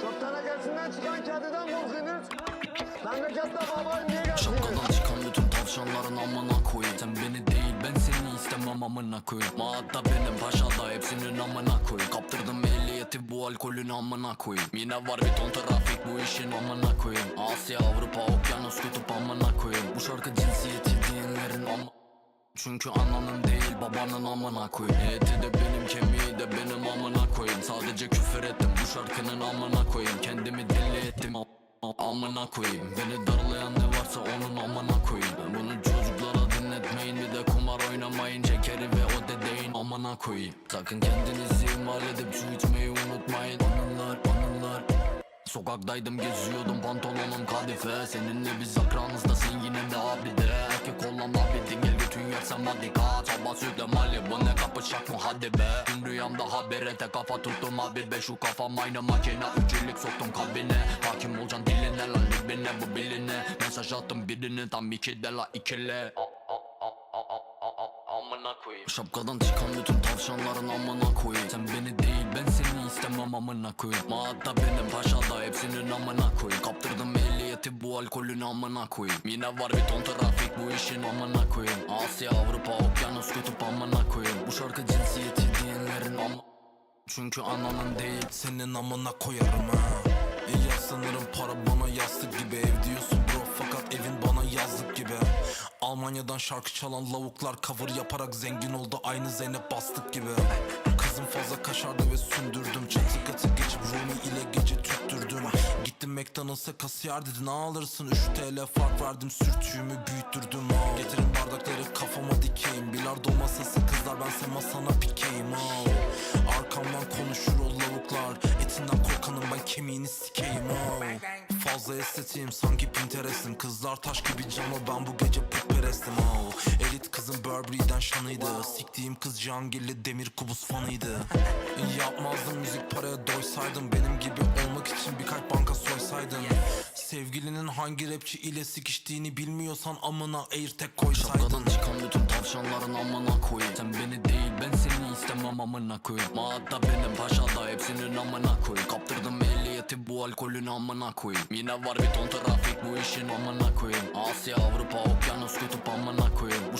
Çöp tenekesinden çıkan kediden korkuyorsunuz. Memlekette babayı niye geldiniz? Şapkadan çıkan bütün tavşanların amına koyayım. Sen beni değil ben seni istemem amına koyayım. Maatta benim paşada hepsinin amına koyayım. Kaptırdım ehliyeti bu alkolün amına koyayım. Yine var bir ton trafik bu işin amına koyayım. Asya Avrupa okyanus kutup amına koyayım. Bu şarkı cinsiyeti diyenlerin ama çünkü ananın değil babanın amına koyayım. Eti de benim kemiği de benim amına koyayım. Sadece küfür ettim bu şarkının amına koyayım. Kendimi deli ettim am- amına koyayım. Beni darlayan ne varsa onun amına koyayım. Bunu çocuklara dinletmeyin bir de kumar oynamayın. Şekeri ve o dedeyin amına koyayım. Sakın kendinizi ihmal edip su içmeyi unutmayın. Anılar anılar. Sokaktaydım geziyordum pantolonum kadife. Seninle biz akranızdasın yine de abi de hadi kaç Sabah sütle mali. Bu ne kapışak mı? Hadi be. Tüm rüyamda haberete kafa tuttum abi. Be Şu kafam aynı makine. Üçlük soktum kabine. Hakim olacaksın diline lan libine bu biline. Mesaj attım birini tam iki de la ikile Amına koyayım. Şapkadan çıkan bütün tavşanların amına koyayım. Sen beni değil ben seni istemem amına koyayım. Maatta benim paşada hepsinin amına koyayım alkolün amına koyayım. Yine var bir ton trafik bu işin amına koyayım. Asya Avrupa okyanus kutup amına koyayım. Bu şarkı cinsiyeti diyenlerin ama Çünkü ananın değil Senin amına koyarım ha. Ya sanırım para bana yastık gibi. Ev diyorsun bro fakat evin bana yazlık gibi. Almanya'dan şarkı çalan lavuklar cover yaparak zengin oldu Aynı Zeynep bastık gibi. Kızım fazla kaşardı McDonald's'a kasiyer dedi ne alırsın? 3 TL fark verdim sürtüğümü büyüttürdüm. Oh. Getirin bardakları kafama dikeyim. Bilardo masası kızlar bense masana pikeyim. Oh. Arkamdan konuşur o lavuklar. Etinden korkanım ben kemiğini sikeyim. Oh. Fazla estetiğim sanki Pinterest'im. Kızlar taş gibi cama ben bu gece putperestim. Oh. Burberry'den şanıydı. Siktiğim kız Cihangirli demir kubus fanıydı. Yapmazdım müzik paraya doysaydım. Benim gibi olmak için birkaç banka soysaydın Sevgilinin hangi rapçi ile sikiştiğini bilmiyorsan amına airtag koysaydın. Şapkadan çıkan bütün tavşanların amına koyayım. Sen beni değil ben seni istemem amına koyayım. Maatta benim paşada hepsinin amına koyayım. Kaptırdım ehliyeti bu alkolün amına koyayım. Yine var bir ton trafik bu işin amına koyayım. Asya Avrupa okyanus kutup amına Bu